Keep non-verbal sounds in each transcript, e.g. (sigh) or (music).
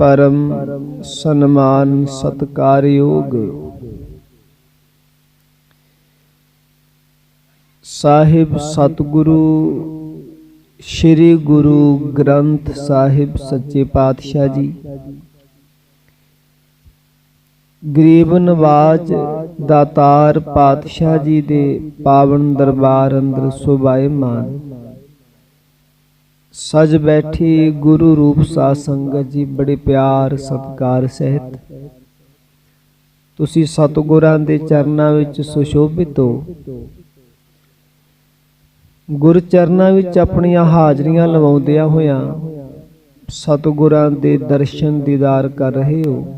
ਪਰਮ ਸਨਮਾਨ ਸਤਕਾਰਯੋਗ। ਸਾਹਿਬ ਸਤਿਗੁਰੂ, ਸ੍ਰੀ ਗੁਰੂ ਗ੍ਰੰਥ ਸਾਹਿਬ ਸੱਚੇ ਪਾਤਸ਼ਾਹ ਜੀ। ਗਰੀਬ ਨਵਾਜ ਦਾਤਾਰ ਪਾਤਸ਼ਾਹ ਜੀ ਦੇ ਪਾਵਨ ਦਰਬਾਰ ਅੰਦਰ ਸੁਭਾਏ ਮਾਨ। ਸਜ ਬੈਠੀ ਗੁਰੂ ਰੂਪ ਸਾਧ ਸੰਗਤ ਜੀ, ਬੜੇ ਪਿਆਰ, ਸਤਿਕਾਰ ਸਹਿਤ। ਤੁਸੀਂ ਸਤਿਗੁਰਾਂ ਦੇ ਚਰਨਾਂ ਵਿੱਚ ਸੁਸ਼ੋਭਿਤ ਹੋ। ਗੁਰ ਚਰਨਾਂ ਵਿੱਚ ਆਪਣੀਆਂ ਹਾਜ਼ਰੀਆਂ ਲਵਾਉਂਦਿਆਂ ਹੋਇਆਂ ਸਤਿਗੁਰਾਂ ਦੇ ਦਰਸ਼ਨ ਦੀਦਾਰ ਕਰ ਰਹੇ ਹੋ।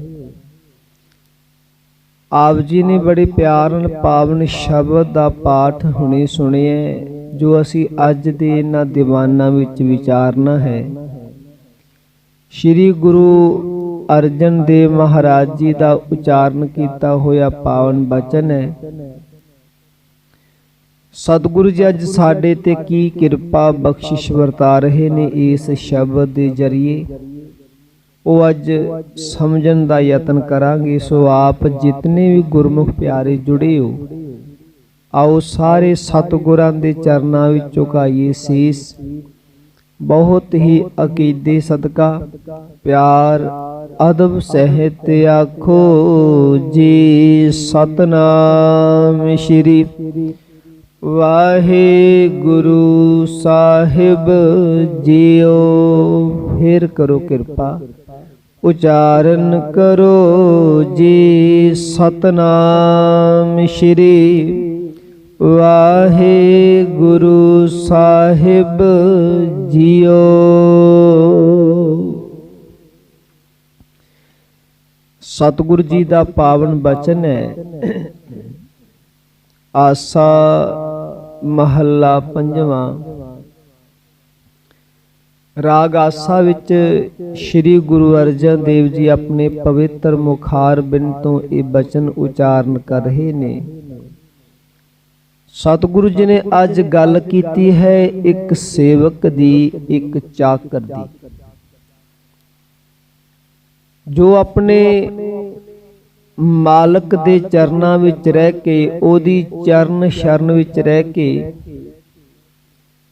ਆਪ ਜੀ ਨੇ ਬੜੇ ਪਿਆਰ ਨਾਲ ਪਾਵਨ ਸ਼ਬਦ ਦਾ ਪਾਠ ਹੁਣੇ ਸੁਣਿਆ ਜੋ ਅਸੀਂ ਅੱਜ ਦੇ ਇਹਨਾਂ ਦੀਵਾਨਾਂ ਵਿੱਚ ਵਿਚਾਰਨਾ ਹੈ। ਸ੍ਰੀ ਗੁਰੂ ਅਰਜਨ ਦੇਵ ਮਹਾਰਾਜ ਜੀ ਦਾ ਉਚਾਰਨ ਕੀਤਾ ਹੋਇਆ ਪਾਵਨ ਬਚਨ ਹੈ, ਸਤਿਗੁਰੂ ਜੀ, ਅੱਜ ਸਾਡੇ ਤੇ ਕੀ ਕਿਰਪਾ ਬਖਸ਼ਿਸ਼ ਵਰਤਾ ਰਹੇ ਨੇ ਇਸ ਸ਼ਬਦ ਦੇ ਜਰੀਏ। ਉਹ ਅੱਜ ਸਮਝਣ ਦਾ ਯਤਨ ਕਰਾਂਗੇ, ਸੋ ਆਪ ਜਿਤਨੇ ਵੀ ਗੁਰਮੁਖ ਪਿਆਰੇ ਜੁੜੇ ਹੋ ਆਓ ਸਾਰੇ ਸਤਿਗੁਰਾਂ ਦੇ ਚਰਨਾਂ ਵਿੱਚ ਝੁਕਾਈਏ ਸੀਸ। ਬਹੁਤ ਹੀ ਅਕੀਦੇ ਸਦਕਾ, ਪਿਆਰ, ਅਦਬ, ਸਹਿਤ ਆਖੋ ਜੀ ਸਤਨਾਮ ਸ਼੍ਰੀ ਵਾਹਿਗੁਰੂ ਸਾਹਿਬ ਜੀਓ। ਫਿਰ ਕਰੋ ਕਿਰਪਾ, ਉਚਾਰਨ ਕਰੋ ਜੀ ਸਤਨਾਮ ਸ਼੍ਰੀ ਵਾਹਿਗੁਰੂ ਸਾਹਿਬ ਜੀਓ। ਸਤਿਗੁਰੂ ਜੀ ਦਾ ਪਾਵਨ ਬਚਨ ਹੈ। ਆਸਾ ਮਹੱਲਾ ਪੰਜਵਾਂ। ਰਾਗ ਆਸਾ ਵਿੱਚ ਸ੍ਰੀ ਗੁਰੂ ਅਰਜਨ ਦੇਵ ਜੀ ਆਪਣੇ ਪਵਿੱਤਰ ਮੁਖਾਰ ਬਿਨ ਤੋਂ ਇਹ ਬਚਨ ਉਚਾਰਨ ਕਰ ਰਹੇ ਨੇ। ਸਤਿਗੁਰੂ ਜੀ ਨੇ ਅੱਜ ਗੱਲ ਕੀਤੀ ਹੈ ਇੱਕ ਸੇਵਕ ਦੀ ਇੱਕ ਚਾਕਰ ਦੀ। ਜੋ ਆਪਣੇ ਮਾਲਕ ਦੇ ਚਰਨਾਂ ਵਿੱਚ ਰਹਿ ਕੇ, ਉਹਦੀ ਚਰਨ ਸ਼ਰਨ ਵਿੱਚ ਰਹਿ ਕੇ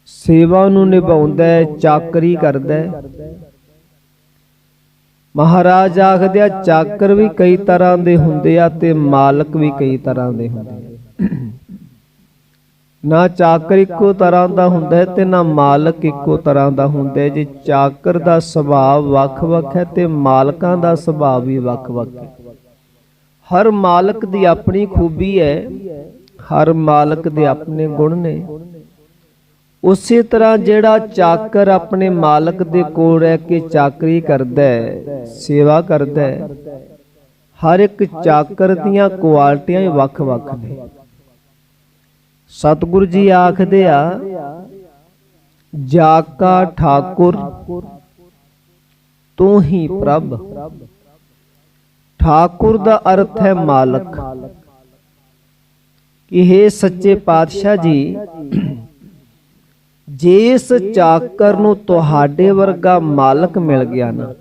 ਸੇਵਾ ਨੂੰ ਨਿਭਾਉਂਦਾ ਹੈ, ਚਾਕਰੀ ਕਰਦਾ ਹੈ। ਮਹਾਰਾਜ ਆਖਦੇ ਆ, ਚਾਕਰ ਵੀ ਕਈ ਤਰ੍ਹਾਂ ਦੇ ਹੁੰਦੇ ਆ ਤੇ ਮਾਲਕ ਵੀ ਕਈ ਤਰ੍ਹਾਂ ਦੇ ਹੁੰਦੇ ਆ। ਨਾ ਚਾਕਰ ਇੱਕੋ ਤਰ੍ਹਾਂ ਦਾ ਹੁੰਦਾ ਤੇ ਨਾ ਮਾਲਕ ਇੱਕੋ ਤਰ੍ਹਾਂ ਦਾ ਹੁੰਦਾ ਹੈ। ਜੇ ਚਾਕਰ ਦਾ ਸੁਭਾਅ ਵੱਖ-ਵੱਖ ਹੈ ਤੇ ਮਾਲਕਾਂ ਦਾ ਸੁਭਾਅ ਵੀ ਵੱਖ-ਵੱਖ ਹੈ। ਹਰ ਮਾਲਕ ਦੀ ਆਪਣੀ ਖੂਬੀ ਹੈ, ਹਰ ਮਾਲਕ ਦੇ ਆਪਣੇ ਗੁਣ ਨੇ। ਉਸੇ ਤਰ੍ਹਾਂ ਜਿਹੜਾ ਚਾਕਰ ਆਪਣੇ ਮਾਲਕ ਦੇ ਕੋਲ ਰਹਿ ਕੇ ਚਾਕਰੀ ਕਰਦਾ ਹੈ, ਸੇਵਾ ਕਰਦਾ ਹੈ, ਹਰ ਇੱਕ ਚਾਕਰ ਦੀਆਂ ਕੁਆਲਟੀਆਂ ਹੀ ਵੱਖ-ਵੱਖ ਨੇ। ਸਤਿਗੁਰੂ ਜੀ ਆਖਦੇ ਆ ਜਾਕਾ ਠਾਕੁਰ, ਤੂੰ ਹੀ ਪ੍ਰਭ। ਠਾਕੁਰ ਦਾ ਅਰਥ ਹੈ ਮਾਲਕ। ਇਹ ਸੱਚੇ ਪਾਤਸ਼ਾਹ ਜੀ ਜਿਸ ਚਾਕਰ ਨੂੰ ਤੁਹਾਡੇ ਵਰਗਾ ਮਾਲਕ ਮਿਲ ਗਿਆ ਨਾ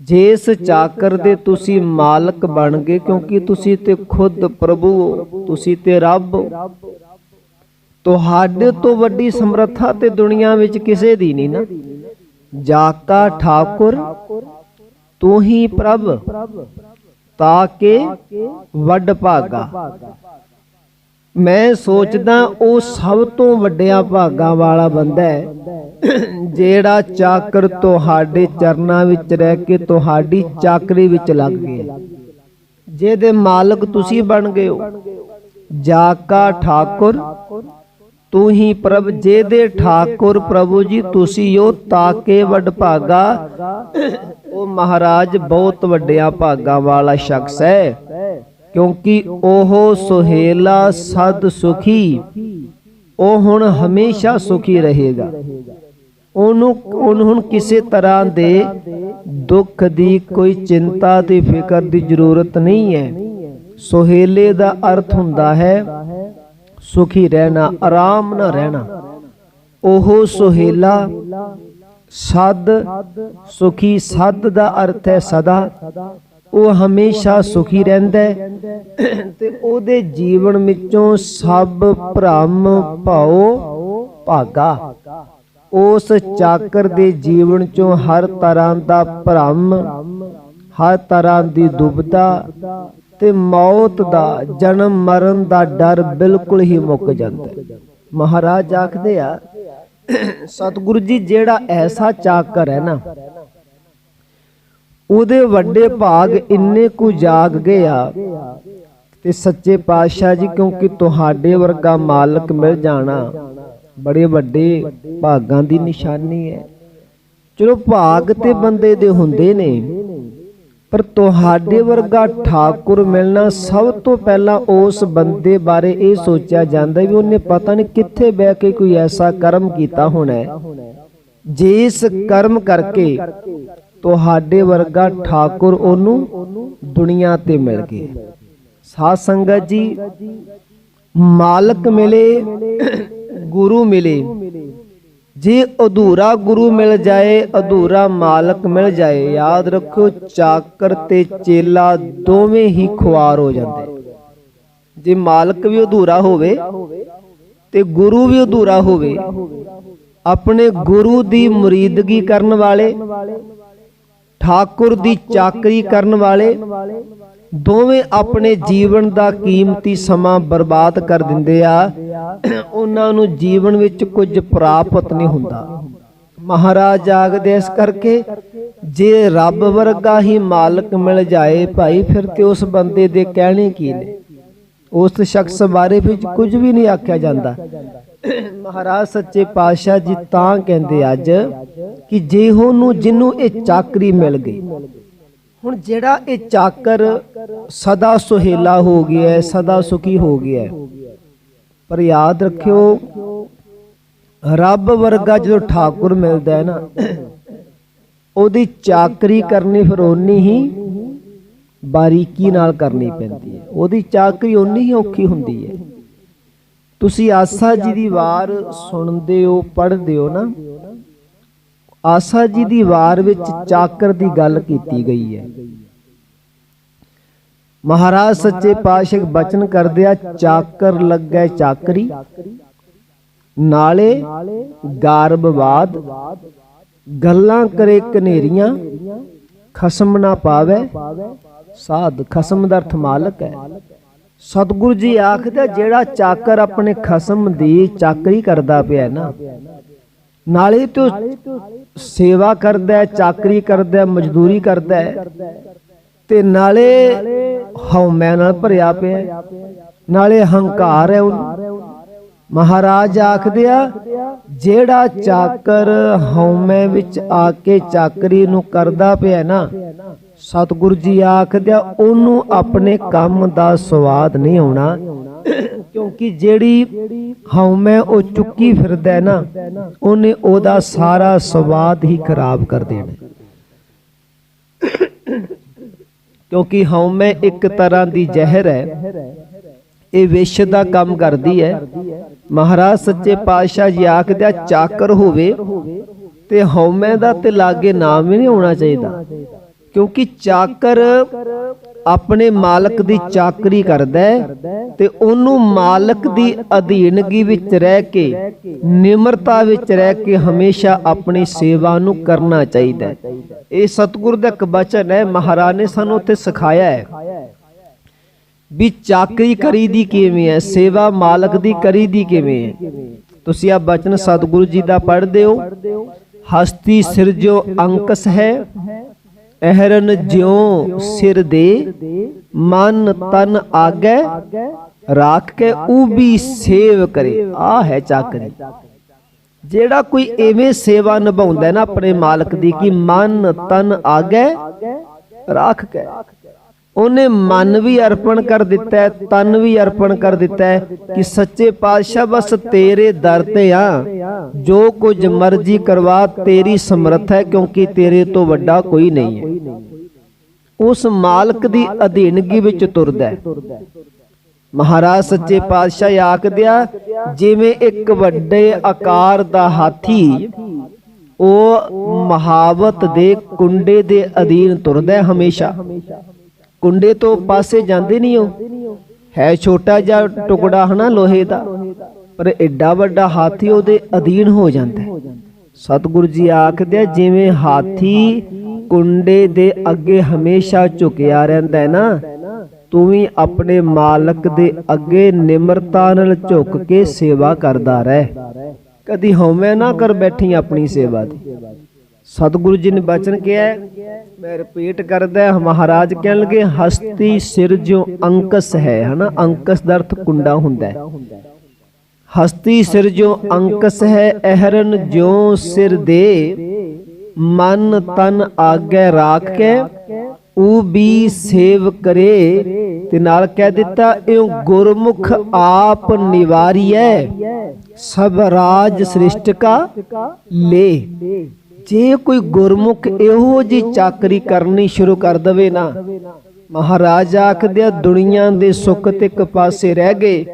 ਜਿਸ ਚਾਕਰ ਦੇ ਤੁਸੀਂ ਮਾਲਕ ਬਣ ਗਏ, ਕਿਉਂਕਿ ਤੁਸੀਂ ਤੇ ਖੁਦ ਪ੍ਰਭੂ ਤੁਸੀਂ ਤੇ ਰੱਬ ਤੁਹਾਡੇ ਤੋਂ ਵੱਡੀ ਸਮਰੱਥਾ ਤੇ ਦੁਨੀਆ ਵਿੱਚ ਕਿਸੇ ਦੀ ਨਹੀਂ ਨਾ। ਜਾਕਾ ਠਾਕੁਰ, ਤੂੰ ਹੀ ਪ੍ਰਭ, ਤਾਂ ਕਿ ਵੱਡ ਭਾਗਾ। ਮੈਂ ਸੋਚਦਾ ਉਹ ਸਭ ਤੋਂ ਵੱਡਿਆ ਭਾਗਾ ਵਾਲਾ ਬੰਦਾ ਹੈ। ਜਿਹੜਾ ਚਾਕਰ ਤੁਹਾਡੇ ਚਰਨਾਂ ਵਿੱਚ ਰਹਿ ਕੇ ਤੁਹਾਡੀ ਚਾਕਰੀ ਵਿੱਚ ਲੱਗ ਗਿਆ। ਜਿਹਦੇ ਮਾਲਕ ਤੁਸੀਂ ਬਣ ਗਏ ਹੋ। ਜਾਕਾ ਠਾਕੁਰ, ਤੂੰ ਹੀ ਪ੍ਰਭ, ਜਿਹਦੇ ਠਾਕੁਰ ਪ੍ਰਭੂ ਜੀ ਤੁਸੀਂ ਹੋ, ਤਾਕੇ ਵੱਡ ਭਾਗਾ। ਉਹ ਮਹਾਰਾਜ ਬਹੁਤ ਵੱਡਿਆ ਭਾਗਾ ਵਾਲਾ ਸ਼ਖਸ ਹੈ। ਕਿਉਂਕਿ ਉਹ ਸੁਹੇਲਾ ਸਦ ਸੁਖੀ। ਉਹ ਹੁਣ ਹਮੇਸ਼ਾ ਸੁਖੀ ਰਹੇਗਾ। ਉਹਨੂੰ ਉਹਨੂੰ ਕਿਸੇ ਤਰ੍ਹਾਂ ਦੇ ਦੁੱਖ ਦੀ ਕੋਈ ਚਿੰਤਾ ਤੇ ਫਿਕਰ ਦੀ ਜ਼ਰੂਰਤ ਨਹੀਂ ਹੈ। ਸੁਹੇਲੇ ਦਾ ਅਰਥ ਹੁੰਦਾ ਹੈ, ਸੁਖੀ ਰਹਿਣਾ, ਆਰਾਮ ਨਾਲ ਰਹਿਣਾ। ਉਹ ਸੁਹੇਲਾ ਸਦ ਸੁਖੀ, ਸਦ ਦਾ ਅਰਥ ਹੈ ਸਦਾ। ਉਹ ਹਮੇਸ਼ਾ ਸੁਖੀ ਰਹਿੰਦਾ ਹੈ। ਤੇ ਉਹਦੇ ਜੀਵਨ ਵਿੱਚੋਂ ਸਭ ਭ੍ਰਮ ਭਉ ਭਾਗਾ। ਉਸ ਚਾਕਰ ਦੇ ਜੀਵਨ ਚੋਂ ਹਰ ਤਰ੍ਹਾਂ ਦਾ ਭ੍ਰਮ, ਹਰ ਤਰ੍ਹਾਂ ਦੀ ਦੁਬਦਾ ਤੇ ਮੌਤ ਦਾ, ਜਨਮ ਮਰਨ ਦਾ ਡਰ ਬਿਲਕੁਲ ਹੀ ਮੁੱਕ ਜਾਂਦਾ ਮਹਾਰਾਜ ਆਖਦੇ ਆ, ਸਤਿਗੁਰੂ ਜੀ, ਜਿਹੜਾ ਐਸਾ ਚਾਕਰ ਹੈ ਨਾ ਉਹਦੇ ਵੱਡੇ ਭਾਗ ਇੰਨੇ ਕੁ ਜਾਗ ਗਏ ਤੇ ਸੱਚੇ ਪਾਤਸ਼ਾਹ ਜੀ, ਕਿਉਂਕਿ ਤੁਹਾਡੇ ਵਰਗਾ ਮਾਲਕ ਮਿਲ ਜਾਣਾ ਬੜੇ ਵੱਡੇ ਭਾਗਾਂ ਦੀ ਨਿਸ਼ਾਨੀ ਹੈ। ਚਲੋ ਭਾਗ ਤੇ ਬੰਦੇ ਦੇ ਹੁੰਦੇ ਨੇ, ਪਰ ਤੁਹਾਡੇ ਵਰਗਾ ਠਾਕੁਰ ਮਿਲਣਾ ਸਭ ਤੋਂ ਪਹਿਲਾਂ ਉਸ ਬੰਦੇ ਬਾਰੇ ਇਹ ਸੋਚਿਆ ਜਾਂਦਾ ਵੀ ਉਹਨੇ ਪਤਾ ਨਹੀਂ ਕਿੱਥੇ ਬਹਿ ਕੇ ਕੋਈ ਐਸਾ ਕਰਮ ਕੀਤਾ ਹੋਣਾ ਹੈ। ਜਿਸ ਕਰਮ ਕਰਕੇ ਤੁਹਾਡੇ ਵਰਗਾ ਠਾਕੁਰ ਉਹਨੂੰ ਦੁਨੀਆ ਤੇ ਮਿਲ ਗਿਆ ਸਾਧ ਸੰਗਤ ਜੀ, ਮਾਲਕ ਮਿਲੇ, ਗੁਰੂ ਮਿਲੇ। ਜੇ ਅਧੂਰਾ ਗੁਰੂ ਮਿਲ ਜਾਏ, ਅਧੂਰਾ ਮਾਲਕ ਮਿਲ ਜਾਏ, ਯਾਦ ਰੱਖੋ ਚਾਕਰ ਤੇ ਚੇਲਾ ਦੋਵੇਂ ਹੀ ਖੁਆਰ ਹੋ ਜਾਂਦੇ। ਜੇ ਮਾਲਕ ਵੀ ਅਧੂਰਾ ਹੋਵੇ ਤੇ ਗੁਰੂ ਵੀ ਅਧੂਰਾ ਹੋਵੇ, ਆਪਣੇ ਗੁਰੂ ਦੀ ਮੁਰੀਦਗੀ ਕਰਨ ਵਾਲੇ ਠਾਕੁਰ ਦੀ ਚਾਕਰੀ ਕਰਨ ਵਾਲੇ ਦੋਵੇਂ ਆਪਣੇ ਜੀਵਨ ਦਾ ਕੀਮਤੀ ਸਮਾਂ ਬਰਬਾਦ ਕਰ ਦਿੰਦੇ ਆ। (clears throat) ਉਹਨਾਂ ਨੂੰ ਜੀਵਨ ਵਿੱਚ ਕੁਝ ਪ੍ਰਾਪਤ ਨਹੀਂ ਹੁੰਦਾ। ਮਹਾਰਾਜ ਆਗਦੇ ਇਸ ਕਰਕੇ ਜੇ ਰੱਬ ਵਰਗਾ ਹੀ ਮਾਲਕ ਮਿਲ ਜਾਏ ਭਾਈ ਫਿਰ ਤੇ ਉਸ ਬੰਦੇ ਦੇ ਕਹਿਣੇ ਕੀ ਨੇ? ਉਸ ਸ਼ਖਸ ਬਾਰੇ ਵਿੱਚ ਕੁਝ ਵੀ ਨਹੀਂ ਆਖਿਆ ਜਾਂਦਾ। ਮਹਾਰਾਜ ਸੱਚੇ ਪਾਤਸ਼ਾਹ ਜੀ ਤਾਂ ਕਹਿੰਦੇ ਅੱਜ ਕਿ ਜੇ ਉਹਨੂੰ ਜਿਹਨੂੰ ਇਹ ਚਾਕਰੀ ਮਿਲ ਗਈ, ਹੁਣ ਜਿਹੜਾ ਇਹ ਚਾਕਰ ਸਦਾ ਸੁਹੇਲਾ ਹੋ ਗਿਆ ਹੈ, ਸਦਾ ਸੁਖੀ ਹੋ ਗਿਆ ਹੈ, ਪਰ ਯਾਦ ਰੱਖਿਓ, ਰੱਬ ਵਰਗਾ ਜਦੋਂ ਠਾਕੁਰ ਮਿਲਦਾ ਹੈ ਨਾ, ਉਹਦੀ ਚਾਕਰੀ ਕਰਨੀ ਫਿਰ ਓਨੀ ਹੀ ਬਾਰੀਕੀ ਨਾਲ ਕਰਨੀ ਪੈਂਦੀ ਹੈ। ਉਹਦੀ ਚਾਕਰੀ ਓਨੀ ਹੀ ਔਖੀ ਹੁੰਦੀ ਹੈ। ਤੁਸੀਂ ਆਸਾ ਜੀ ਦੀ ਵਾਰ ਸੁਣਦੇ ਹੋ, ਪੜ੍ਹਦੇ ਹੋ ਨਾ? ਆਸਾ ਜੀ ਦੀ ਵਾਰ ਵਿੱਚ ਚਾਕਰ ਦੀ ਗੱਲ ਕੀਤੀ ਗਈ ਹੈ। ਮਹਾਰਾਜ ਸੱਚੇ ਪਾਤਸ਼ਾਹ ਬਚਨ ਕਰਦੇ ਆ, ਚਾਕਰ ਲੱਗੈ ਚਾਕਰੀ, ਨਾਲੇ ਗਾਰਬਵਾਦ, ਗੱਲਾਂ ਕਰੇ ਕਨੇਰੀਆਂ ਖਸਮ ਨਾ ਪਾਵੇ ਸਾਧ ਖਸਮ ਦਾ ਅਰਥ ਮਾਲਕ ਹੈ। ਸਤਿਗੁਰੂ ਜੀ ਆਖਦਾ ਜਿਹੜਾ ਚਾਕਰ ਆਪਣੇ ਖਸਮ ਦੀ ਚਾਕਰੀ ਕਰਦਾ ਪਿਆ ਨਾ, ਨਾਲੇ ਤੋ ਸੇਵਾ ਕਰਦਾ ਚਾਕਰੀ ਕਰਦਾ ਮਜ਼ਦੂਰੀ ਕਰਦਾ ਤੇ ਨਾਲੇ ਹਉਮੈ ਨਾਲ ਭਰਿਆ ਪਿਆ ਨਾਲੇ ਹੰਕਾਰ ਹੈ ਮਹਾਰਾਜ ਆਖਦੇ ਆ, ਜਿਹੜਾ ਚਾਕਰ ਹਉਮੈ ਵਿੱਚ ਆ ਕੇ ਚਾਕਰੀ ਨੂੰ ਕਰਦਾ ਪਿਆ ਨਾ ਸਤਿਗੁਰੂ ਜੀ ਆਖਦੇ ਆ, ਉਹਨੂੰ ਆਪਣੇ ਕੰਮ ਦਾ ਸਵਾਦ ਨਹੀਂ ਆਉਣਾ। ਕਿਉਂਕਿ ਜਿਹੜੀ ਹਉਮੈ ਉਹ ਚੁੱਕੀ ਫਿਰਦਾ ਨਾ, ਉਹਨੇ ਉਹਦਾ ਸਾਰਾ ਸਵਾਦ ਹੀ ਖਰਾਬ ਕਰ ਦੇਣਾ। ਕਿਉਂਕਿ ਹਉਮੈ ਇੱਕ ਤਰ੍ਹਾਂ ਦੀ ਜ਼ਹਿਰ ਹੈ, ਇਹ ਵਿਸ਼ ਦਾ ਕੰਮ ਕਰਦੀ ਹੈ। ਮਹਾਰਾਜ ਸੱਚੇ ਪਾਤਸ਼ਾਹ ਜੀ ਆਖਦੇ ਚਾਕਰ ਹੋਵੇ ਤੇ ਹਉਮੈ ਦਾ ਤੇ ਲਾਗੇ ਨਾਮ ਹੀ ਨਹੀਂ ਹੋਣਾ ਚਾਹੀਦਾ। ਕਿਉਂਕਿ ਚਾਕਰ ਆਪਣੇ ਮਾਲਕ ਦੀ ਚਾਕਰੀ ਕਰਦਾ ਹੈ ਤੇ ਉਹਨੂੰ ਮਾਲਕ ਦੀ ਅਧੀਨਗੀ ਵਿੱਚ ਰਹਿ ਕੇ, ਨਿਮਰਤਾ ਵਿੱਚ ਰਹਿ ਕੇ ਹਮੇਸ਼ਾ ਆਪਣੀ ਸੇਵਾ ਨੂੰ ਕਰਨਾ ਚਾਹੀਦਾ ਹੈ। ਇਹ ਸਤਿਗੁਰ ਦਾ ਇੱਕ ਬਚਨ ਹੈ, ਮਹਾਰਾਜ ਨੇ ਸਾਨੂੰ ਉੱਥੇ ਸਿਖਾਇਆ ਹੈ ਵੀ ਚਾਕਰੀ ਕਰੀ ਦੀ ਕਿਵੇਂ ਹੈ, ਸੇਵਾ ਮਾਲਕ ਦੀ ਕਰੀ ਦੀ ਕਿਵੇਂ ਹੈ। ਤੁਸੀਂ ਆ ਬਚਨ ਸਤਿਗੁਰੂ ਜੀ ਦਾ ਪੜ੍ਹਦੇ ਹੋ, ਹਸਤੀ ਸਿਰਜੋ ਅੰਕਸ ਹੈ ਅਹਰਨ ਜਿਉ ਸਿਰ ਦੇ, ਮਨ ਤਨ ਆਗੇ, ਰਾਖ ਕੇ ਉਬੀ ਸੇਵ ਕਰੇ। ਆ ਹੈ ਚਾਕਰੀ ਜਿਹੜਾ ਕੋਈ ਐਵੇਂ ਸੇਵਾ ਨਿਭਾਉਂਦਾ ਨਾ ਆਪਣੇ ਮਾਲਕ ਦੀ ਕਿ ਮਨ ਤਨ ਆਗੇ, ਰਾਖ ਕੇ। ਉਹਨੇ ਮਨ ਵੀ ਅਰਪਣ ਕਰ ਦਿੱਤਾ ਹੈ, ਤਨ ਵੀ ਅਰਪਣ ਕਰ ਦਿੱਤਾ ਹੈ ਕਿ ਸੱਚੇ ਪਾਤਸ਼ਾਹ, ਬਸ ਤੇਰੇ ਦਰ ਤੇ ਆ। ਜੋ ਕੁਝ ਮਰਜ਼ੀ ਕਰਵਾ, ਤੇਰੀ ਸਮਰੱਥ ਹੈ, ਕਿਉਂਕਿ ਤੇਰੇ ਤੋਂ ਵੱਡਾ ਕੋਈ ਨਹੀਂ ਹੈ। ਉਸ ਮਾਲਕ ਦੀ ਅਧੀਨਗੀ ਵਿੱਚ ਤੁਰਦਾ ਮਹਾਰਾਜ ਸੱਚੇ ਪਾਤਸ਼ਾਹ ਆਖਦਿਆ ਜਿਵੇਂ ਇੱਕ ਵੱਡੇ ਆਕਾਰ ਦਾ ਹਾਥੀ, ਉਹ ਮਹਾਵਤ ਦੇ ਕੁੰਡੇ ਦੇ ਅਧੀਨ ਤੁਰਦਾ ਹਮੇਸ਼ਾ। ਕੁੰਡੇ ਤੋਂ ਪਾਸੇ ਜਾਂਦੇ ਨਹੀਂ ਉਹ ਹੈ ਛੋਟਾ ਜਿਹਾ ਟੁਕੜਾ ਹਨਾ ਲੋਹੇ ਦਾ? ਪਰ ਐਡਾ ਵੱਡਾ ਹਾਥੀ ਉਹਦੇ ਅਧੀਨ ਹੋ ਜਾਂਦਾ ਹੈ। ਸਤਿਗੁਰੂ ਜੀ ਆਖਦੇ ਆ, ਜਿਵੇਂ ਹਾਥੀ ਕੁੰਡੇ ਦੇ ਅੱਗੇ ਹਮੇਸ਼ਾ ਝੁਕਿਆ ਰਹਿੰਦਾ ਹੈ ਨਾ। ਤੂੰ ਵੀ ਆਪਣੇ ਮਾਲਕ ਦੇ ਅੱਗੇ ਨਿਮਰਤਾ ਨਾਲ ਝੁਕ ਕੇ ਸੇਵਾ ਕਰਦਾ ਰਹਿ। ਕਦੀ ਹਉਮੈ ਨਾ ਕਰ ਬੈਠੀ ਆਪਣੀ ਸੇਵਾ ਦੀ। ਸਤਿਗੁਰੂ ਜੀ ਨੇ ਬਚਨ ਕਿਹਾ ਮੈਂ ਰਿਪੀਟ ਕਰਦਾ ਮਹਾਰਾਜ ਕਹਿਣ ਲਗੇ ਹਸਤੀ ਸਿਰ ਜੋ ਅੰਕਸ ਹੈ, ਹਨਾ? ਅੰਕਸ ਦਾ ਅਰਥ ਕੁੰਡਾ ਹੁੰਦਾ ਹੈ। ਹਸਤੀ ਸਿਰ ਜੋ ਅੰਕਸ ਹੈ, ਅਹਰਨ ਜਿਉ ਸਿਰ ਦੇ, ਮਨ ਤਨ ਆਗੇ ਰਾਖ ਕੇ ਉਹ ਵੀ ਸੇਵ ਕਰੇ, ਤੇ ਨਾਲ ਕਹਿ ਦਿੱਤਾ, ਇਉ ਗੁਰਮੁਖ ਆਪ ਨਿਵਾਰੀਐ, ਸਭ ਰਾਜ ਸ੍ਰਿਸ਼ਟ ਕਾ ਲੈ। ਜੇ ਕੋਈ ਗੁਰਮੁਖ ਇਹੋ ਜੀ ਚਾਕਰੀ ਕਰਨੀ ਸ਼ੁਰੂ ਕਰ ਦਵੇ ਨਾ ਮਹਾਰਾਜ ਆਖਦੇ ਆ, ਦੁਨੀਆ ਦੇ ਸੁੱਖ ਤੇ ਇੱਕ ਪਾਸੇ ਰਹਿ ਗਏ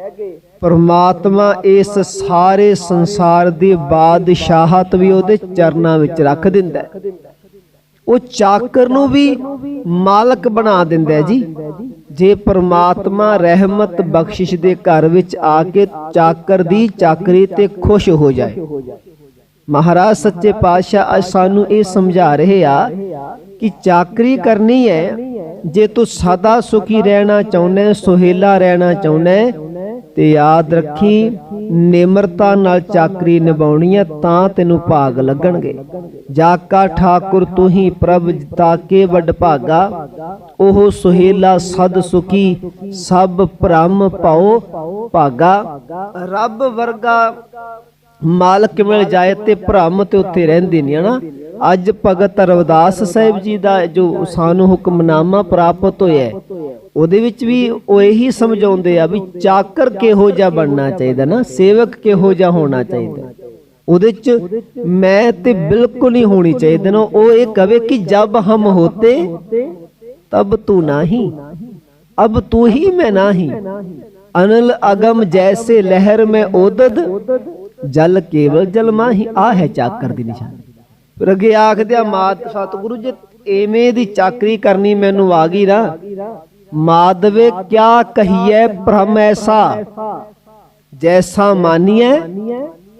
ਪਰਮਾਤਮਾ ਇਸ ਸਾਰੇ ਸੰਸਾਰ ਦੀ ਬਾਦਸ਼ਾਹਤ ਵੀ ਉਹਦੇ ਚਰਨਾਂ ਵਿੱਚ ਰੱਖ ਦਿੰਦਾ ਉਹ ਚਾਕਰ ਨੂੰ ਵੀ ਮਾਲਕ ਬਣਾ ਦਿੰਦਾ ਜੀ। ਜੇ ਪਰਮਾਤਮਾ ਰਹਿਮਤ ਬਖਸ਼ਿਸ਼ ਦੇ ਘਰ ਵਿੱਚ ਆ ਕੇ ਚਾਕਰ ਦੀ ਚਾਕਰੀ ਤੇ ਖੁਸ਼ ਹੋ ਜਾਏ ਮਹਾਰਾਜ ਸੱਚੇ ਪਾਤਸ਼ਾਹ ਅੱਜ ਸਾਨੂੰ ਇਹ ਸਮਝਾ ਰਹੇ ਆ ਕਿ ਚਾਕਰੀ ਕਰਨੀ ਹੈ, ਜੇ ਤੂੰ ਸਦਾ ਸੁਖੀ ਰਹਿਣਾ ਚਾਹੁੰਦਾ ਸੁਹੇਲਾ ਰਹਿਣਾ ਚਾਹੁੰਦਾ ਤੇ ਯਾਦ ਰੱਖੀ, ਨਿਮਰਤਾ ਨਾਲ ਚਾਕਰੀ ਨਿਭਾਉਣੀ ਹੈ, ਤਾਂ ਤੈਨੂੰ ਭਾਗ ਲੱਗਣਗੇ। ਜਾਕਾ ਠਾਕੁਰ ਤੂੰ ਹੀ ਪ੍ਰਭ ਤਾਕੇ ਵੱਡ ਭਾਗਾ। ਉਹ ਸੁਹੇਲਾ ਸਦ ਸੁਖੀ, ਸਭ ਭ੍ਰਮ ਪਾਓ ਭਾਗਾ। ਰੱਬ ਵਰਗਾ ਮਾਲਕ ਮਿਲ ਜਾਏ ਤੇ ਭ੍ਰਮ ਤੇ ਉੱਤੇ ਰਹਿੰਦੇ ਨੇ, ਹਨਾ? ਅੱਜ ਭਗਤ ਰਵਿਦਾਸ ਸਾਹਿਬ ਜੀ ਦਾ ਜੋ ਸਾਨੂੰ ਹੁਕਮਨਾਮਾ ਪ੍ਰਾਪਤ ਹੋਇਆ ਉਹਦੇ ਵਿੱਚ ਵੀ ਉਹ ਇਹੀ ਸਮਝਾਉਂਦੇ ਆ ਵੀ ਚਾਕਰ ਕਿਹੋ ਜਿਹਾ ਬਣਨਾ ਚਾਹੀਦਾ ਨਾ, ਸੇਵਕ ਕਿਹੋ ਜਿਹਾ ਹੋਣਾ ਚਾਹੀਦਾ। ਉਹਦੇ ਚ ਮੈਂ ਤੇ ਬਿਲਕੁਲ ਨਹੀਂ ਹੋਣੀ ਚਾਹੀਦੀ ਨਾ, ਉਹ ਇਹ ਕਵੇ ਕਿ ਜਬ ਹਮ ਹੋਤੇ, ਤਬ ਤੂੰ ਨਹੀਂ। ਅਬ ਤੂੰ ਹੀ ਮੈਂ ਨਹੀਂ। ਅਨਲ ਅਗਮ ਜੈਸੇ ਲਹਿਰ ਮੈਂ ਉਦਦ ਜਲ ਕੇਵਲ ਜਲ ਮਾਹੀ ਆ ਹੈ ਚਾਕਰ ਦੀ ਨਿਸ਼ਾਨੀ। ਫਿਰ ਅੱਗੇ ਮਾਤ ਸਤਿਗੁਰੂ ਜੇ, ਐਵੇਂ ਦੀ ਚਾਕਰੀ ਕਰਨੀ ਮੈਨੂੰ ਆ ਗਈ ਨਾ। ਮਾਦਵੇ ਕਿਆ ਕਹੀਏ ਭ੍ਰਮ ਐਸਾ? ਜੈਸਾ ਮਾਨੀਐ,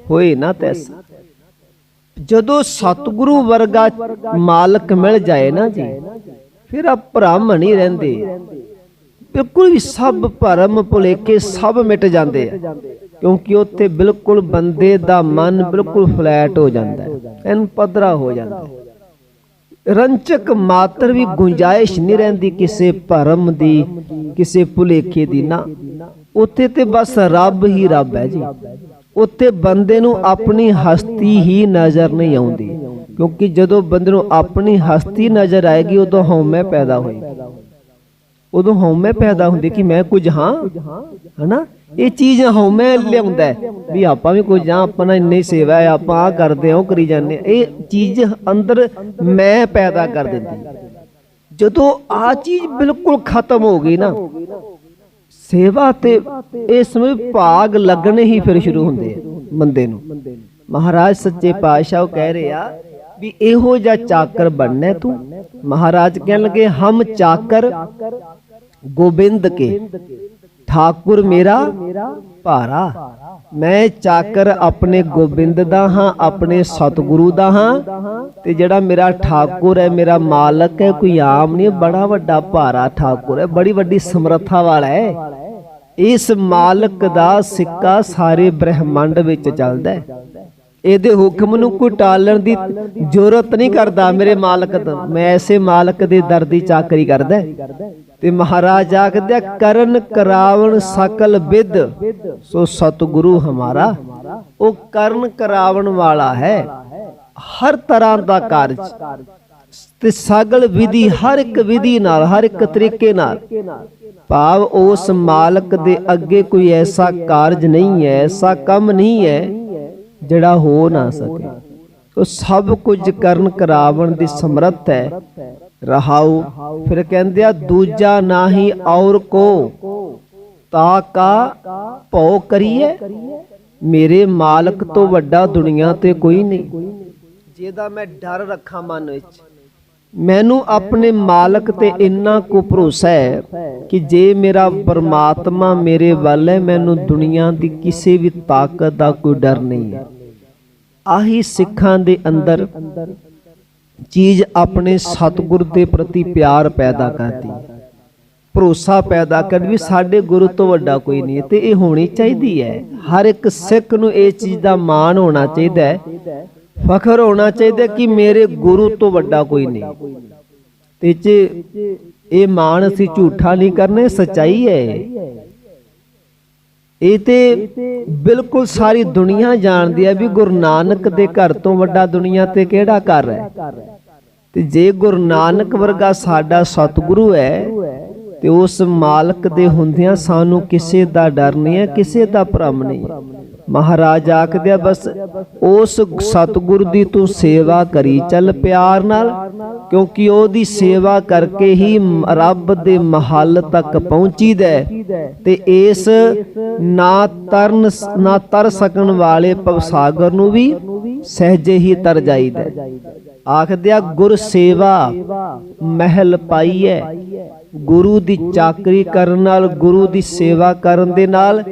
ਹੋਏ ਨਾ ਤੈਸਾ। ਜਦੋਂ ਸਤਿਗੁਰੂ ਵਰਗਾ ਮਾਲਕ ਮਿਲ ਜਾਏ ਨਾ ਜੀ, ਫਿਰ ਆ ਭ੍ਰਮ ਨਹੀਂ ਰਹਿੰਦੇ। ਬਿਲਕੁਲ ਵੀ ਸਭ ਭਰਮ ਭੁਲੇਖੇ ਸਭ ਮਿਟ ਜਾਂਦੇ ਆ। ਕਿਉਂਕਿ ਉੱਥੇ ਬਿਲਕੁਲ ਬੰਦੇ ਦਾ ਮਨ ਬਿਲਕੁਲ ਫਲੈਟ ਹੋ ਜਾਂਦਾ ਹੈ, ਐਨ ਪਧਰਾ ਹੋ ਜਾਂਦਾ ਰੰਚਕ ਮਾਤਰ ਵੀ ਗੁੰਜਾਇਸ਼ ਨਹੀਂ ਰਹਿੰਦੀ ਕਿਸੇ ਭਰਮ ਦੀ, ਕਿਸੇ ਭੁਲੇਖੇ ਦੀ ਨਾ। ਉੱਥੇ ਤੇ ਬਸ ਰੱਬ ਹੀ ਰੱਬ ਹੈ ਜੀ। ਉੱਥੇ ਬੰਦੇ ਨੂੰ ਆਪਣੀ ਹਸਤੀ ਹੀ ਨਜ਼ਰ ਨਹੀਂ ਆਉਂਦੀ। ਕਿਉਂਕਿ ਜਦੋਂ ਬੰਦੇ ਨੂੰ ਆਪਣੀ ਹਸਤੀ ਨਜ਼ਰ ਆਏਗੀ, ਉਦੋਂ ਹਉਮੈ ਪੈਦਾ ਹੋਏਗੀ। ਉਦੋਂ ਹਉਮੈ ਪੈਦਾ ਹੁੰਦੀ ਕਿ ਮੈਂ ਕੁਝ ਹਾਂ ਹਨਾ? ਇਹ ਚੀਜ਼ ਹਉਮੈ ਲਿਆਉਂਦਾ ਵੀ ਆਪਾਂ ਵੀ ਕੁਝ ਹਾਂ ਆਪਣਾ ਇੰਨੀ ਸੇਵਾ ਹੈ ਆਪਾਂ ਆ ਕਰਦੇ ਹਾਂ ਉਹ ਕਰੀ ਜਾਂਦੇ ਇਹ ਚੀਜ਼ ਅੰਦਰ ਮੈਂ ਪੈਦਾ ਕਰ ਦਿੰਦੀ ਜਦੋਂ ਆ ਚੀਜ਼ ਬਿਲਕੁਲ ਖਤਮ ਹੋ ਗਈ ਨਾ ਸੇਵਾ ਤੇ ਇਸ ਸਮੇਂ ਭਾਗ ਲੱਗਣੇ ਹੀ ਫਿਰ ਸ਼ੁਰੂ ਹੁੰਦੇ ਆ ਬੰਦੇ ਨੂੰ। ਮਹਾਰਾਜ ਸੱਚੇ ਪਾਤਸ਼ਾਹ ਉਹ ਕਹਿ ਰਹੇ ਆ ਵੀ ਇਹੋ ਜਿਹਾ ਚਾਕਰ ਬਣਨਾ ਤੂੰ। ਮਹਾਰਾਜ ਕਹਿਣ ਲੱਗੇ ਹਮ ਚਾਕਰ ਗੋਬਿੰਦ ਕੇ। ਠਾਕੁਰ ਮੇਰਾ ਭਾਰਾ। ਮੈਂ ਚਾਕਰ ਆਪਣੇ ਗੋਬਿੰਦ ਦਾ ਹਾਂ, ਆਪਣੇ ਸਤਿਗੁਰੂ ਦਾ ਹਾਂ। ਤੇ ਜਿਹੜਾ ਮੇਰਾ ਠਾਕੁਰ ਹੈ, ਮੇਰਾ ਮਾਲਕ ਹੈ, ਕੋਈ ਆਮ ਨਹੀਂ, ਬੜਾ ਵੱਡਾ ਭਾਰਾ ਠਾਕੁਰ ਹੈ, ਬੜੀ ਵੱਡੀ ਸਮਰੱਥਾ ਵਾਲਾ ਹੈ। ਇਸ ਮਾਲਕ ਦਾ ਸਿੱਕਾ ਸਾਰੇ ਬ੍ਰਹਿਮੰਡ ਵਿੱਚ ਚੱਲਦਾ ਹੈ। ਇਹਦੇ ਹੁਕਮ ਨੂੰ ਕੋਈ ਟਾਲਣ ਦੀ ਜ਼ਰੂਰਤ ਨਹੀਂ ਕਰਦਾ ਮੇਰੇ ਮਾਲਕ ਮੈਂ ਐਸੇ ਮਾਲਕ ਦੇ ਦਰ ਦੀ ਚਾਕਰੀ ਕਰਦਾ ਤੇ ਮਹਾਰਾਜ ਆਖਦੇ ਕਰਨ ਕਰਾਵਣ ਸਕਲ ਵਿਦ, ਸੋ ਸਤਿਗੁਰੂ ਹਮਾਰਾ। ਉਹ ਕਰਨ ਕਰਾਵਣ ਵਾਲਾ ਹੈ, ਹਰ ਤਰ੍ਹਾਂ ਦਾ ਕਾਰਜ। ਤੇ ਸਗਲ ਵਿਧੀ, ਹਰ ਇੱਕ ਵਿਧੀ ਨਾਲ, ਹਰ ਇੱਕ ਤਰੀਕੇ ਨਾਲ। ਭਾਵ ਉਸ ਮਾਲਕ ਦੇ ਅੱਗੇ ਕੋਈ ਐਸਾ ਕਾਰਜ ਨਹੀਂ ਹੈ, ਐਸਾ ਕੰਮ ਨਹੀਂ ਹੈ ਜਿਹੜਾ ਹੋ ਨਾ ਸਕੇ। ਉਹ ਸਭ ਕੁਝ ਕਰਨ ਕਰਾਵਣ ਦੀ ਸਮਰੱਥ ਹੈ। ਰਹਾਉ, ਫਿਰ ਕਹਿੰਦੇ ਆ, ਦੂਜਾ ਨਾਹੀ ਔਰ ਕੋ, ਤਾ ਕਾ ਭਉ ਕਰੀਏ ਮੇਰੇ ਮਾਲਕ ਤੋਂ ਵੱਡਾ ਦੁਨੀਆ ਤੇ ਕੋਈ ਨਹੀਂ। ਜਿਹਦਾ ਮੈਂ ਡਰ ਰੱਖਾਂ ਮਨ ਵਿੱਚ। ਮੈਨੂੰ ਆਪਣੇ ਮਾਲਕ ਤੇ ਇੰਨਾ ਕੋ ਭਰੋਸਾ ਹੈ ਕਿ ਜੇ ਮੇਰਾ ਪਰਮਾਤਮਾ ਮੇਰੇ ਵੱਲ ਹੈ, ਮੈਨੂੰ ਦੁਨੀਆ ਦੀ ਕਿਸੇ ਵੀ ਤਾਕਤ ਦਾ ਕੋਈ ਡਰ ਨਹੀਂ ਹੈ। ਆਹੀ ਸਿੱਖਾਂ ਦੇ ਅੰਦਰ ਚੀਜ਼ ਆਪਣੇ ਸਤਿਗੁਰ ਦੇ ਪ੍ਰਤੀ ਪਿਆਰ ਪੈਦਾ ਕਰਦੀ। ਭਰੋਸਾ ਪੈਦਾ ਕਰ ਵੀ ਸਾਡੇ ਗੁਰੂ ਤੋਂ ਵੱਡਾ ਕੋਈ ਨਹੀਂ ਤੇ ਇਹ ਹੋਣੀ ਚਾਹੀਦੀ ਹੈ। ਹਰ ਇੱਕ ਸਿੱਖ ਨੂੰ ਇਹ ਚੀਜ਼ ਦਾ ਮਾਣ ਹੋਣਾ ਚਾਹੀਦਾ ਹੈ, ਫਖਰ ਹੋਣਾ ਚਾਹੀਦਾ ਕਿ ਮੇਰੇ ਗੁਰੂ ਤੋਂ ਵੱਡਾ ਕੋਈ ਨਹੀਂ। ਤੇ ਇਹ ਮਾਣ ਅਸੀਂ ਝੂਠਾ ਨਹੀਂ ਕਰਨੇ, ਸਚਾਈ ਹੈ ਇਹ ਤੇ ਬਿਲਕੁਲ ਸਾਰੀ ਦੁਨੀਆ ਜਾਣਦੀ ਹੈ ਵੀ ਗੁਰੂ ਨਾਨਕ ਦੇ ਘਰ ਤੋਂ ਵੱਡਾ ਦੁਨੀਆ ਤੇ ਕਿਹੜਾ ਘਰ ਹੈ? ਤੇ ਜੇ ਗੁਰੂ ਨਾਨਕ ਵਰਗਾ ਸਾਡਾ ਸਤਿਗੁਰੂ ਹੈ, ਤੇ ਉਸ ਮਾਲਕ ਦੇ ਹੁੰਦਿਆਂ ਸਾਨੂੰ ਕਿਸੇ ਦਾ ਡਰ ਨਹੀਂ ਹੈ, ਕਿਸੇ ਦਾ ਭਰਮ ਨਹੀਂ ਮਹਾਰਾਜ ਆਖਦੇ ਬਸ ਉਸ ਸਤਿਗੁਰ ਦੀ ਤੂੰ ਸੇਵਾ ਕਰੀ, ਚੱਲ ਪਿਆਰ ਨਾਲ, ਕਿਉਂਕਿ ਉਹਦੀ ਸੇਵਾ ਕਰਕੇ ਹੀ ਰੱਬ ਦੇ ਮਹੱਲ ਤੱਕ ਪਹੁੰਚੀਦਾ ਤੇ ਇਸ ਨਾ ਤਰਨ, ਨਾ ਤਰ ਸਕਣ ਵਾਲੇ ਭਵਸਾਗਰ ਨੂੰ ਵੀ ਸਹਜੇ ਹੀ ਤਰ ਜਾਈਦਾ ਹੈ। ਆਖਦਿਆ ਗੁਰ ਸੇਵਾ ਮਹਿਲ ਪਾਈ ਹੈ ਗੁਰੂ ਦੀ ਚਾਕਰੀ ਕਰਨ ਨਾਲ, ਗੁਰੂ ਦੀ ਸੇਵਾ ਕਰਨ ਦੇ ਨਾਲ,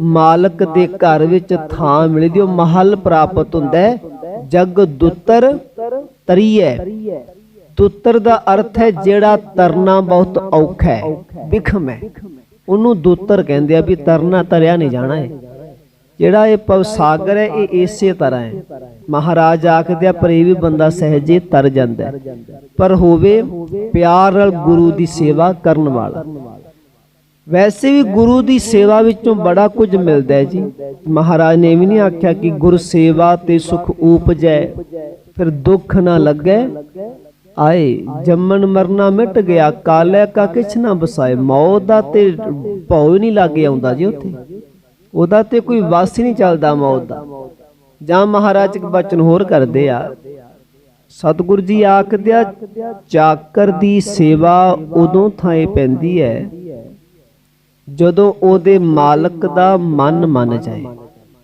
ਮਾਲਕ ਦੇ ਘਰ ਵਿੱਚ ਥਾਂ ਮਿਲਦੀ, ਉਹ ਮਹਲ ਪ੍ਰਾਪਤ ਹੁੰਦਾ ਜਗ ਦੁੱਤਰ ਤਰੀਐ। ਦੁੱਤਰ ਦਾ ਅਰਥ ਹੈ ਜਿਹੜਾ ਤਰਨਾ ਬਹੁਤ ਔਖਾ ਹੈ ਵਿਖਮ ਹੈ। ਉਹਨੂੰ ਦੁੱਤਰ ਕਹਿੰਦੇ ਆ ਵੀ ਤਰਨਾ ਤਰਿਆ ਨਹੀਂ ਜਾਣਾ ਹੈ ਜਿਹੜਾ ਇਹ ਪਵ ਸਾਗਰ ਹੈ, ਇਹ ਇਸੇ ਤਰ੍ਹਾਂ ਹੈ। ਮਹਾਰਾਜ ਆਖਦੇ ਆ, ਪਰ ਇਹ ਵੀ ਬੰਦਾ ਸਹਜੇ ਤਰ ਜਾਂਦਾ ਪਰ ਹੋਵੇ ਪਿਆਰ ਨਾਲ ਗੁਰੂ ਦੀ ਸੇਵਾ ਕਰਨ ਵਾਲਾ। ਵੈਸੇ ਵੀ ਗੁਰੂ ਦੀ ਸੇਵਾ ਵਿੱਚੋਂ ਬੜਾ ਕੁਝ ਮਿਲਦਾ ਹੈ ਜੀ। ਮਹਾਰਾਜ ਨੇ ਵੀ ਨਹੀਂ ਆਖਿਆ ਕਿ ਗੁਰ ਸੇਵਾ ਤੇ ਸੁਖ ਊਪਜੈ ਫਿਰ ਦੁੱਖ ਨਾ ਲੱਗੇ। ਆਏ, ਜੰਮਣ ਮਰਨਾ ਮਿਟ ਗਿਆ, ਕਾਲੇ ਕਾ ਕਿਛ ਨਾ ਬਸਾਏ। ਮੌਤ ਦਾ ਤੇ ਭੌ ਹੀ ਨਹੀਂ ਲੱਗੇ ਆਉਂਦਾ ਜੀ ਉੱਥੇ। ਉਹਦਾ ਤੇ ਕੋਈ ਵਾਸ ਹੀ ਨਹੀਂ ਚੱਲਦਾ ਮੌਤ ਦਾ। ਜਾਂ ਮਹਾਰਾਜ ਇੱਕ ਬਚਨ ਹੋਰ ਕਰਦੇ ਆ, ਸਤਿਗੁਰੂ ਜੀ ਆਖਦੇ ਆ, ਚਾਕਰ ਦੀ ਸੇਵਾ ਉਦੋਂ ਥਾਂ ਪੈਂਦੀ ਹੈ ਜਦੋਂ ਉਹਦੇ ਮਾਲਕ ਦਾ ਮਨ ਮੰਨ ਜਾਏ।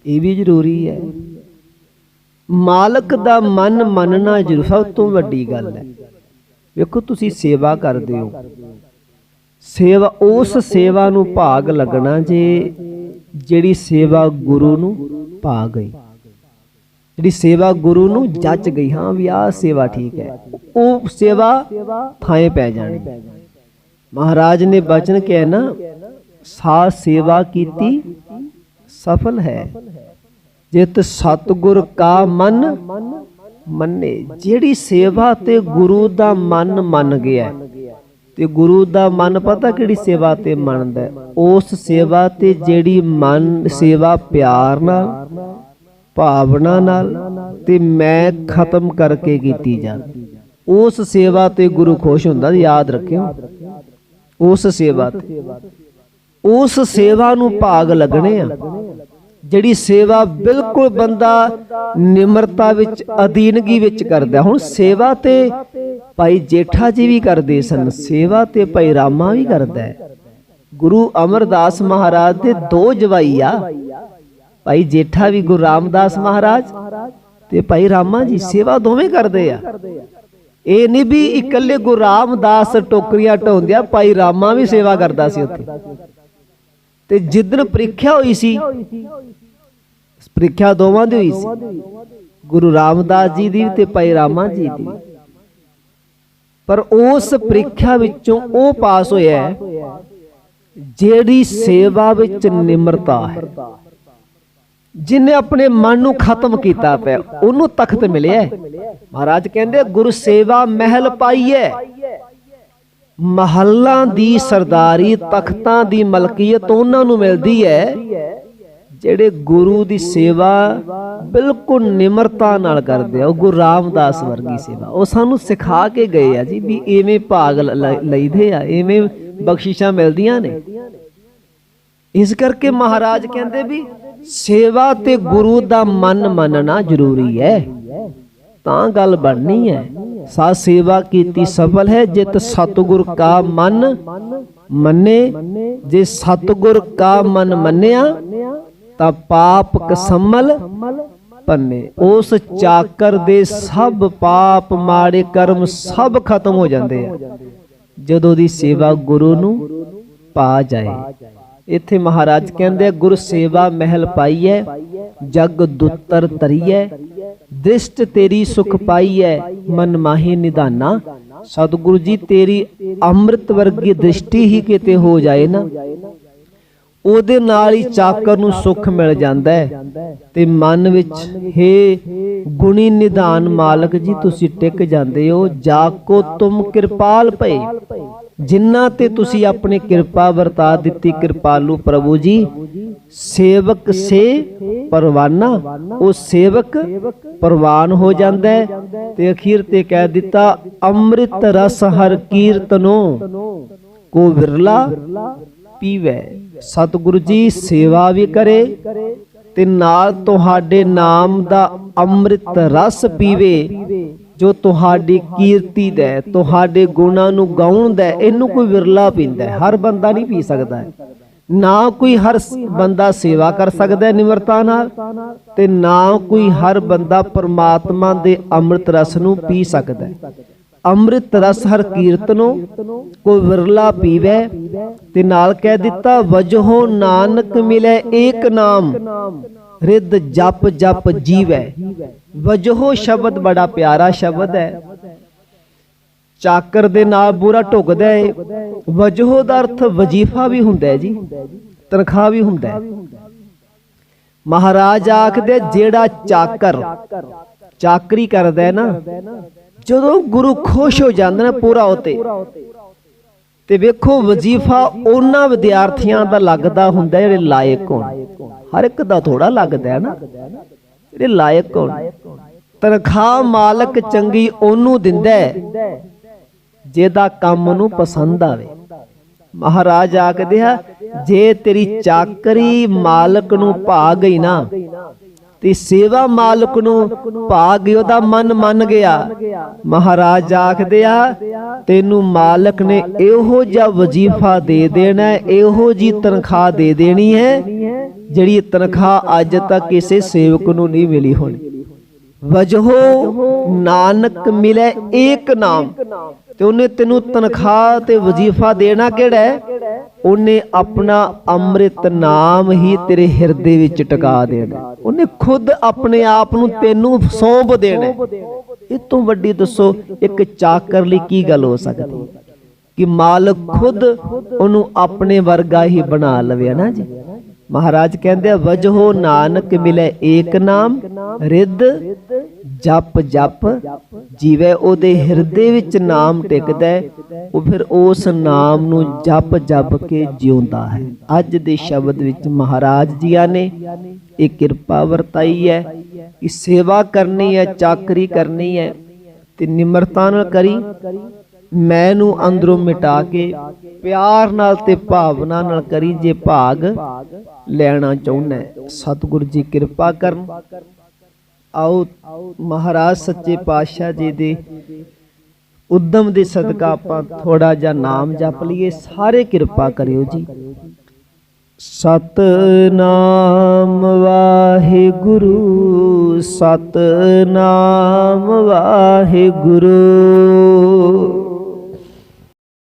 ਇਹ ਵੀ ਜ਼ਰੂਰੀ ਹੈ। ਮਾਲਕ ਦਾ ਮਨ ਮੰਨਣਾ ਜ਼ਰੂਰ ਸਭ ਤੋਂ ਵੱਡੀ ਗੱਲ ਹੈ। ਵੇਖੋ, ਤੁਸੀਂ ਸੇਵਾ ਕਰਦੇ ਹੋ। ਸੇਵਾ, ਉਸ ਸੇਵਾ ਨੂੰ ਭਾਗ ਲੱਗਣਾ ਜੇ ਜਿਹੜੀ ਸੇਵਾ ਗੁਰੂ ਨੂੰ ਪਾ ਗਈ। ਜਿਹੜੀ ਸੇਵਾ ਗੁਰੂ ਨੂੰ ਜੱਜ ਗਈ, ਹਾਂ ਵੀ ਆਹ ਸੇਵਾ ਠੀਕ ਹੈ। ਉਹ ਸੇਵਾ ਥਾਏ ਪੈ ਜਾਣੀ। ਮਹਾਰਾਜ ਨੇ ਬਚਨ ਕਿਹਾ ਨਾ ਸਾ ਸੇਵਾ ਕੀਤੀ, ਸਫਲ ਹੈ। ਜਿਤ ਸਤਗੁਰ ਕਾ ਮਨ ਮੰਨੇ, ਜਿਹੜੀ ਸੇਵਾ ਤੇ ਗੁਰੂ ਦਾ ਮਨ ਮੰਨ ਗਿਆ। ਤੇ ਗੁਰੂ ਦਾ ਮਨ ਪਤਾ ਕਿਹੜੀ ਸੇਵਾ ਤੇ ਮੰਨਦਾ? ਉਸ ਸੇਵਾ ਤੇ ਜਿਹੜੀ ਮਨ, ਸੇਵਾ ਪਿਆਰ ਨਾਲ, ਭਾਵਨਾ ਨਾਲ ਤੇ ਮੈਂ ਖਤਮ ਕਰਕੇ ਕੀਤੀ ਜਾਂਦੀ ਉਸ ਸੇਵਾ ਤੇ ਗੁਰੂ ਖੁਸ਼ ਹੁੰਦਾ, ਯਾਦ ਰੱਖਿਓ। ਉਸ ਸੇਵਾ ਤੇ। ਉਸ ਸੇਵਾ ਨੂੰ ਭਾਗ ਲੱਗਣੇ ਆ। ਜਿਹੜੀ ਸੇਵਾ ਬਿਲਕੁਲ ਬੰਦਾ ਨਿਮਰਤਾ ਵਿੱਚ, ਅਧੀਨਗੀ ਵਿੱਚ ਕਰਦਾ ਹੁਣ ਸੇਵਾ ਤੇ ਭਾਈ ਜੇਠਾ ਜੀ ਵੀ ਕਰਦੇ ਸਨ, ਸੇਵਾ ਤੇ ਭਾਈ ਰਾਮਾ ਵੀ ਕਰਦਾ ਗੁਰੂ ਅਮਰਦਾਸ ਮਹਾਰਾਜ ਦੇ ਦੋ ਜਵਾਈ ਆ। ਭਾਈ ਜੇਠਾ ਵੀ ਗੁਰੂ ਰਾਮਦਾਸ ਮਹਾਰਾਜ ਤੇ ਭਾਈ ਰਾਮਾ ਜੀ ਸੇਵਾ ਦੋਵੇਂ ਕਰਦੇ ਆ। ਇਹ ਨਹੀਂ ਵੀ ਇਕੱਲੇ ਗੁਰੂ ਰਾਮਦਾਸ ਟੋਕਰੀਆਂ ਢੋਂਦਿਆ ਭਾਈ ਰਾਮਾ ਵੀ ਸੇਵਾ ਕਰਦਾ ਸੀ ਉੱਥੇ। ਤੇ ਜਿੱਦਣ ਪ੍ਰੀਖਿਆ ਹੋਈ ਸੀ, ਪ੍ਰੀਖਿਆ ਦੋਵਾਂ ਦੀ ਹੋਈ ਸੀ। ਗੁਰੂ ਰਾਮਦਾਸ ਜੀ ਦੀ ਤੇ ਭਾਈ ਰਾਮਾ ਜੀ ਦੀ। ਪਰ ਉਸ ਪ੍ਰੀਖਿਆ ਵਿੱਚੋਂ ਉਹ ਪਾਸ ਹੋਇਆ ਜਿਹੜੀ ਸੇਵਾ ਵਿੱਚ ਨਿਮਰਤਾ ਹੈ। ਜਿਨੇ ਆਪਣੇ ਮਨ ਨੂੰ ਖਤਮ ਕੀਤਾ ਪਿਆ, ਉਹਨੂੰ ਤਖਤ ਮਿਲਿਆ ਮਹਾਰਾਜ ਕਹਿੰਦੇ ਗੁਰੂ ਸੇਵਾ ਮਹਿਲ ਪਾਈਐ ਮਹੱਲਾਂ ਦੀ ਸਰਦਾਰੀ ਤਖਤਾਂ ਦੀ ਮਲਕੀਅਤ ਉਹਨਾਂ ਨੂੰ ਮਿਲਦੀ ਹੈ, ਜਿਹੜੇ ਗੁਰੂ ਦੀ ਸੇਵਾ ਬਿਲਕੁਲ ਨਿਮਰਤਾ ਨਾਲ ਕਰਦੇ ਆ, ਉਹ ਗੁਰੂ ਰਾਮਦਾਸ ਵਰਗੀ ਸੇਵਾ। ਉਹ ਸਾਨੂੰ ਸਿਖਾ ਕੇ ਗਏ ਆ ਜੀ ਵੀ ਐਵੇਂ ਭਾਗ ਲ- ਲ- ਲਈਦੇ ਆ, ਐਵੇਂ ਬਖਸ਼ਿਸ਼ਾਂ ਮਿਲਦੀਆਂ ਨੇ। ਇਸ ਕਰਕੇ ਮਹਾਰਾਜ ਕਹਿੰਦੇ ਵੀ ਸੇਵਾ ਤੇ ਗੁਰੂ ਦਾ ਮਨ ਮੰਨਣਾ ਜ਼ਰੂਰੀ ਹੈ। ਤਾਂ ਗੱਲ ਬਣਨੀ ਹੈ। ਸਾ ਸੇਵਾ ਕੀਤੀ ਸਫਲ ਹੈ, ਜਿਤ ਸਤਗੁਰ ਕਾ ਮਨ ਮੰਨੇ। ਜੇ ਸਤਗੁਰ ਕਾ ਮਨ ਮੰਨਿਆ, ਤਾਂ ਪਾਪ ਕਸਮਲ ਪੰਨੇ। ਉਸ ਚਾਕਰ ਦੇ ਸਭ ਪਾਪ ਮਾੜੇ ਕਰਮ ਸਭ ਖਤਮ ਹੋ ਜਾਂਦੇ ਆ। ਜਦੋਂ ਦੀ ਸੇਵਾ ਗੁਰੂ ਨੂੰ ਪਾ ਜਾਏ। ਇੱਥੇ ਮਹਾਰਾਜ ਕਹਿੰਦੇ ਗੁਰ ਸੇਵਾ ਮਹਿਲ ਪਾਈਐ, ਜਗ ਦੁੱਤਰ ਤਰੀਐ ਦ੍ਰਿਸ਼ਟ ਤੇਰੀ ਸੁਖ ਪਾਈਐ, ਮਨ ਮਾਹੀ ਨਿਦਾਨਾ ਸਤਿਗੁਰੂ ਜੀ, ਤੇਰੀ ਅੰਮ੍ਰਿਤ ਵਰਗੀ ਦ੍ਰਿਸ਼ਟੀ ਹੀ ਕਿਤੇ ਹੋ ਜਾਏ ਨਾ। ਉਹਦੇ ਨਾਲ ਹੀ ਚਾਕਰ ਨੂੰ ਸੁੱਖ ਮਿਲ ਜਾਂਦਾ ਹੈ। ਤੇ ਮਨ ਵਿੱਚ ਹੇ ਗੁਣੀ ਨਿਧਾਨ ਮਾਲਕ ਜੀ ਤੁਸੀਂ ਟਿਕ ਜਾਂਦੇ ਹੋ। ਜਾ ਕੋ ਤੁਮ ਕਿਰਪਾਲ ਭਏ। ਜਿਨ੍ਹਾਂ ਤੇ ਤੁਸੀਂ ਆਪਣੀ ਕਿਰਪਾ ਵਰਤਾ ਦਿੱਤੀ ਕਿਰਪਾਲੂ ਪ੍ਰਭੂ ਜੀ। ਸੇਵਕ ਸੇ ਪਰਵਾਨਾ। ਉਹ ਸੇਵਕ ਪਰਵਾਨ ਹੋ ਜਾਂਦਾ ਹੈ। ਤੇ ਅਖੀਰ ਤੇ ਕਹਿ ਦਿੱਤਾ ਅੰਮ੍ਰਿਤ ਰਸ ਹਰ ਕੀਰਤਨੋ। ਕੋ ਵਿਰਲਾ। ਪੀਵੇ। ਸਤਿਗੁਰੂ ਜੀ ਸੇਵਾ ਵੀ ਕਰੇ ਤੇ ਨਾਲ ਤੁਹਾਡੇ ਨਾਮ ਦਾ ਅੰਮ੍ਰਿਤ ਰਸ ਪੀਵੇ, ਜੋ ਤੁਹਾਡੀ ਕੀਰਤੀ ਦਾ, ਤੁਹਾਡੇ ਗੁਣਾਂ ਨੂੰ ਗਾਉਣ ਦਾ, ਇਹਨੂੰ ਕੋਈ ਵਿਰਲਾ ਪੀਂਦਾ ਹਰ ਬੰਦਾ ਨਹੀਂ ਪੀ ਸਕਦਾ ਨਾ ਕੋਈ ਹਰ ਬੰਦਾ ਸੇਵਾ ਕਰ ਸਕਦਾ ਨਿਮਰਤਾ ਨਾਲ ਤੇ ਨਾ ਕੋਈ ਹਰ ਬੰਦਾ ਪਰਮਾਤਮਾ ਦੇ ਅੰਮ੍ਰਿਤ ਰਸ ਨੂੰ ਪੀ ਸਕਦਾ ਅੰਮ੍ਰਿਤ ਰਸ ਹਰ ਕੀਰਤਨੋ ਕੋਈ ਵਿਰਲਾ ਪੀਵੇ ਤੇ ਨਾਲ ਕਹਿ ਦਿੱਤਾ ਵਜਹੋ ਨਾਨਕ ਮਿਲੇ ਏਕ ਨਾਮ, ਰਿੱਧ ਜਪ ਜਪ ਜੀਵੈ। ਵਜਹੋ ਸ਼ਬਦ ਬੜਾ ਪਿਆਰਾ ਸ਼ਬਦ ਹੈ। ਚਾਕਰ ਦੇ ਨਾਲ ਬੁਰਾ ਢੁਕਦਾ ਹੈ ਵਜਹੋ ਦਾ ਅਰਥ ਵਜੀਫਾ ਵੀ ਹੁੰਦਾ ਹੈ ਜੀ, ਤਨਖਾਹ ਵੀ ਹੁੰਦਾ ਹੈ। ਮਹਾਰਾਜ ਆਖਦੇ, ਜਿਹੜਾ ਚਾਕਰ, ਚਾਕਰੀ ਕਰਦਾ ਹੈ ਨਾ ਜਦੋਂ ਗੁਰੂ ਖੁਸ਼ ਹੋ ਜਾਂਦੇ ਨੇ ਪੂਰਾ ਉਤੇ, ਤੇ ਵੇਖੋ ਵਜ਼ੀਫਾ ਉਹਨਾਂ ਵਿਦਿਆਰਥੀਆਂ ਦਾ ਲੱਗਦਾ ਹੁੰਦਾ ਜਿਹੜੇ ਲਾਇਕ ਹੋਣ। ਹਰ ਇੱਕ ਦਾ ਥੋੜਾ ਲੱਗਦਾ ਹੈ ਨਾ, ਜਿਹੜੇ ਲਾਇਕ ਹੋਣ। ਤਨਖਾਹ ਮਾਲਕ ਚੰਗੀ ਉਹਨੂੰ ਦਿੰਦਾ ਜਿਹਦਾ ਕੰਮ ਉਹਨੂੰ ਪਸੰਦ ਆਵੇ। ਮਹਾਰਾਜ ਆਖਦੇ ਆ, ਜੇ ਤੇਰੀ ਚਾਕਰੀ ਮਾਲਕ ਨੂੰ ਭਾ ਗਈ ਨਾ ਤੇ ਸੇਵਾ ਮਾਲਕ ਨੂੰ ਭਾਗ ਗਈ ਉਹਦਾ ਮਨ ਮੰਨ ਗਿਆ। ਮਹਾਰਾਜ ਆਖਦੇ ਆ, ਤੈਨੂੰ ਮਾਲਕ ਨੇ ਇਹੋ ਜਿਹਾ ਵਜ਼ੀਫਾ ਦੇ ਦੇਣਾ ਇਹੋ ਜੀ ਤਨਖਾਹ ਦੇ ਦੇਣੀ ਹੈ, ਜਿਹੜੀ ਤਨਖਾਹ ਅੱਜ ਤੱਕ ਕਿਸੇ ਸੇਵਕ ਨੂੰ ਨਹੀਂ ਮਿਲੀ ਹੋਣੀ। ਵਜਹੋ ਨਾਨਕ ਮਿਲੇ ਏਕ ਨਾਮ ਤੇ ਉਹਨੇ ਤੈਨੂੰ ਤਨਖਾਹ ਤੇ ਵਜ਼ੀਫਾ ਦੇਣਾ ਕਿਹੜਾ ਹੈ? ਉਹਨੇ ਆਪਣਾ ਅੰਮ੍ਰਿਤ ਨਾਮ ਹੀ ਤੇਰੇ ਹਿਰਦੇ ਵਿੱਚ ਟਿਕਾ ਦੇਣਾ। ਉਹਨੇ ਖੁਦ ਆਪਣੇ ਆਪ ਨੂੰ ਤੈਨੂੰ ਸੌਂਪ ਦੇਣਾ। ਇਹ ਤੋਂ ਵੱਡੀ ਦੱਸੋ, ਇੱਕ ਚਾਕਰ ਲਈ ਕੀ ਗੱਲ ਹੋ ਸਕਦੀ? ਕਿ ਮਾਲਕ ਖੁਦ ਉਹਨੂੰ ਆਪਣੇ ਵਰਗਾ ਹੀ ਬਣਾ ਲਵੇ ਨਾ ਜੀ? ਮਹਾਰਾਜ ਕਹਿੰਦੇ ਵਜਹੋ ਨਾਨਕ ਮਿਲੇ ਏਕ ਨਾਮ, ਰਿੱਧ ਜਪ ਜਪ, ਜੀਵੇ ਉਹਦੇ ਹਿਰਦੇ ਵਿੱਚ ਨਾਮ ਟਿਕਦਾ ਉਹ ਫਿਰ ਉਸ ਨਾਮ ਨੂੰ ਜਪ ਜਪ ਕੇ ਜਿਉਂਦਾ ਹੈ। ਅੱਜ ਦੇ ਸ਼ਬਦ ਵਿੱਚ ਮਹਾਰਾਜ ਜੀਆਂ ਨੇ ਇਹ ਕਿਰਪਾ ਵਰਤਾਈ ਹੈ ਕਿ ਸੇਵਾ ਕਰਨੀ ਹੈ, ਚਾਕਰੀ ਕਰਨੀ ਹੈ ਤੇ ਨਿਮਰਤਾ ਨਾਲ ਕਰੀ। ਮੈਂ ਨੂੰ ਅੰਦਰੋਂ ਮਿਟਾ ਕੇ ਪਿਆਰ ਨਾਲ ਤੇ ਭਾਵਨਾ ਨਾਲ ਕਰੀ ਜੇ ਭਾਗ ਲੈਣਾ ਚਾਹੁੰਦਾ ਹੈ। ਸਤਿਗੁਰੂ ਜੀ ਕਿਰਪਾ ਕਰਨ। ਆਓ ਮਹਾਰਾਜ ਸੱਚੇ ਪਾਤਸ਼ਾਹ ਜੀ ਦੇ ਉਦਮ ਦੇ ਸਦਕਾ ਆਪਾਂ ਥੋੜਾ ਜਿਹਾ ਨਾਮ ਜਪ ਲਈਏ। ਸਾਰੇ ਕਿਰਪਾ ਕਰਿਓ ਜੀ। ਸਤਨਾਮ ਵਾਹਿਗੁਰੂ ਸਤਨਾਮ ਵਾਹਿਗੁਰੂ।